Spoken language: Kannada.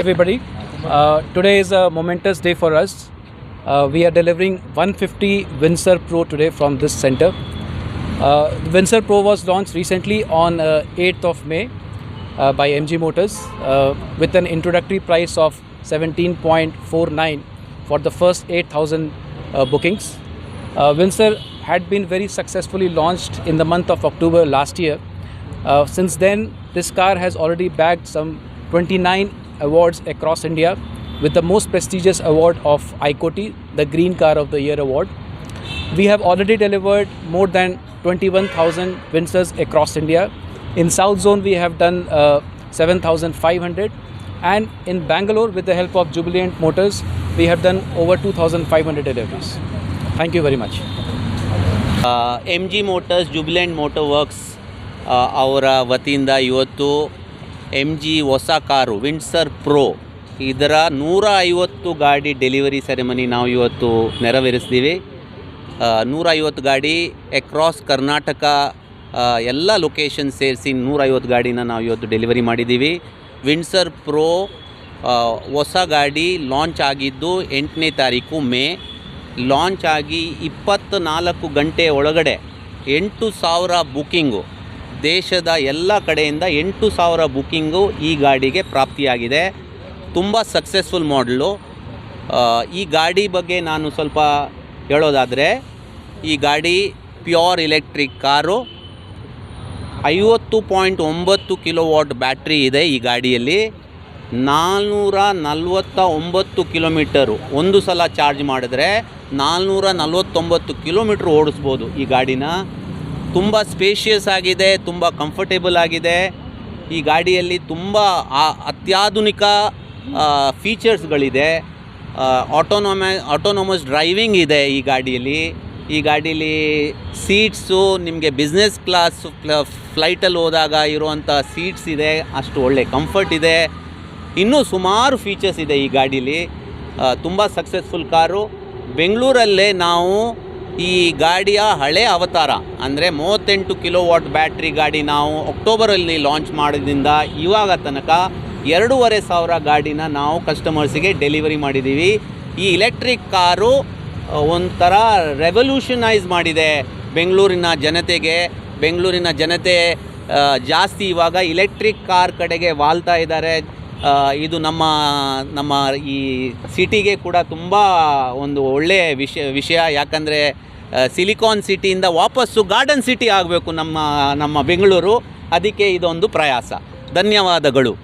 everybody. Uh, today is a momentous day for us. Uh, we are delivering 150 Windsor Pro today from this center. Uh, Windsor Pro was launched recently on uh, 8th of May uh, by MG Motors uh, with an introductory price of 17.49 for the first 8,000 uh, bookings. Uh, Windsor had been very successfully launched in the month of October last year. Uh, since then, this car has already bagged some 29 awards across India, with the most prestigious award of ICOTY, the Green Car of the Year award. We have already delivered more than 21,000 Windsors across India. In South Zone, we have done uh, 7,500, and in Bangalore, with the help of Jubilant Motors, we have done over 2,500 deliveries. Thank you very much. M G Motors Jubilant motor works ಅವರ ವತಿಯಿಂದ ಇವತ್ತು ಎಂ ಜಿ ಹೊಸ ಕಾರು ವಿಂಡ್ಸರ್ ಪ್ರೋ ಇದರ ನೂರ ಐವತ್ತು ಗಾಡಿ ಡೆಲಿವರಿ ಸೆರೆಮನಿ ನಾವು ಇವತ್ತು ನೆರವೇರಿಸ್ತೀವಿ. ನೂರ ಐವತ್ತು ಗಾಡಿ ಅಕ್ರಾಸ್ ಕರ್ನಾಟಕ ಎಲ್ಲ ಲೊಕೇಶನ್ ಸೇರಿಸಿ ನೂರೈವತ್ತು ಗಾಡಿನ ನಾವು ಇವತ್ತು ಡೆಲಿವರಿ ಮಾಡಿದ್ದೀವಿ. ವಿಂಡ್ಸರ್ ಪ್ರೋ ಹೊಸ ಗಾಡಿ ಲಾಂಚ್ ಆಗಿದ್ದು ಎಂಟನೇ ತಾರೀಕು ಮೇ. ಲಾಂಚ್ ಆಗಿ ಇಪ್ಪತ್ತ್ನಾಲ್ಕು ಗಂಟೆ ಒಳಗಡೆ ಎಂಟು ಸಾವಿರ ಬುಕ್ಕಿಂಗು ದೇಶದ ಎಲ್ಲ ಕಡೆಯಿಂದ ಎಂಟು ಸಾವಿರ ಬುಕ್ಕಿಂಗು ಈ ಗಾಡಿಗೆ ಪ್ರಾಪ್ತಿಯಾಗಿದೆ. ತುಂಬ ಸಕ್ಸಸ್ಫುಲ್ ಮಾಡಲು ಈ ಗಾಡಿ ಬಗ್ಗೆ ನಾನು ಸ್ವಲ್ಪ ಹೇಳೋದಾದರೆ, ಈ ಗಾಡಿ ಪ್ಯೂರ್ ಎಲೆಕ್ಟ್ರಿಕ್ ಕಾರು. ಐವತ್ತು ಪಾಯಿಂಟ್ ಒಂಬತ್ತು ಕಿಲೋ ವಾಟ್ ಬ್ಯಾಟ್ರಿ ಇದೆ ಈ ಗಾಡಿಯಲ್ಲಿ. ನಾಲ್ನೂರ ನಲ್ವತ್ತ ಒಂಬತ್ತು ಕಿಲೋಮೀಟರು ಒಂದು ಸಲ ಚಾರ್ಜ್ ಮಾಡಿದ್ರೆ ನಾಲ್ನೂರ ನಲ್ವತ್ತೊಂಬತ್ತು ಕಿಲೋಮೀಟ್ರ್ ಓಡಿಸ್ಬೋದು ಈ ಗಾಡಿನ. ತುಂಬ ಸ್ಪೇಷಿಯಸ್ ಆಗಿದೆ, ತುಂಬ ಕಂಫರ್ಟೇಬಲ್ ಆಗಿದೆ. ಈ ಗಾಡಿಯಲ್ಲಿ ತುಂಬ ಅತ್ಯಾಧುನಿಕ ಫೀಚರ್ಸ್ಗಳಿದೆ ಆಟೋನೊಮ ಆಟೋನೊಮಸ್ ಡ್ರೈವಿಂಗ್ ಇದೆ ಈ ಗಾಡಿಯಲ್ಲಿ. ಈ ಗಾಡೀಲಿ ಸೀಟ್ಸು ನಿಮಗೆ ಬಿಸ್ನೆಸ್ ಕ್ಲಾಸ್ ಫ್ಲೈಟಲ್ಲಿ ಹೋದಾಗ ಇರುವಂಥ ಸೀಟ್ಸ್ ಇದೆ, ಅಷ್ಟು ಒಳ್ಳೆ ಕಂಫರ್ಟ್ ಇದೆ. ಇನ್ನೂ ಸುಮಾರು ಫೀಚರ್ಸ್ ಇದೆ ಈ ಗಾಡೀಲಿ. ತುಂಬ ಸಕ್ಸಸ್ಫುಲ್ ಕಾರು. ಬೆಂಗಳೂರಲ್ಲೇ ನಾವು ಈ ಗಾಡಿಯ ಹಳೆ ಅವತಾರ, ಅಂದರೆ ಮೂವತ್ತೆಂಟು ಕಿಲೋ ವಾಟ್ ಬ್ಯಾಟ್ರಿ ಗಾಡಿ ನಾವು ಅಕ್ಟೋಬರಲ್ಲಿ ಲಾಂಚ್ ಮಾಡಿದ್ರಿಂದ ಇವಾಗ ತನಕ ಎರಡೂವರೆ ಸಾವಿರ ಗಾಡಿನ ನಾವು ಕಸ್ಟಮರ್ಸಿಗೆ ಡೆಲಿವರಿ ಮಾಡಿದ್ದೀವಿ. ಈ ಇಲೆಕ್ಟ್ರಿಕ್ ಕಾರು ಒಂಥರ ರೆವಲ್ಯೂಷನೈಸ್ ಮಾಡಿದೆ. ಬೆಂಗಳೂರಿನ ಜನತೆಗೆ, ಬೆಂಗಳೂರಿನ ಜನತೆ ಜಾಸ್ತಿ ಇವಾಗ ಇಲೆಕ್ಟ್ರಿಕ್ ಕಾರ್ ಕಡೆಗೆ ವಾಲ್ತಾ ಇದ್ದಾರೆ. ಇದು ನಮ್ಮ ನಮ್ಮ ಈ ಸಿಟಿಗೆ ಕೂಡ ತುಂಬ ಒಂದು ಒಳ್ಳೆಯ ವಿಷಯ ವಿಷಯ. ಯಾಕಂದರೆ ಸಿಲಿಕಾನ್ ಸಿಟಿಯಿಂದ ವಾಪಸ್ಸು ಗಾರ್ಡನ್ ಸಿಟಿ ಆಗಬೇಕು ನಮ್ಮ ನಮ್ಮ ಬೆಂಗಳೂರು. ಅದಕ್ಕೆ ಇದೊಂದು ಪ್ರಯಾಸ. ಧನ್ಯವಾದಗಳು.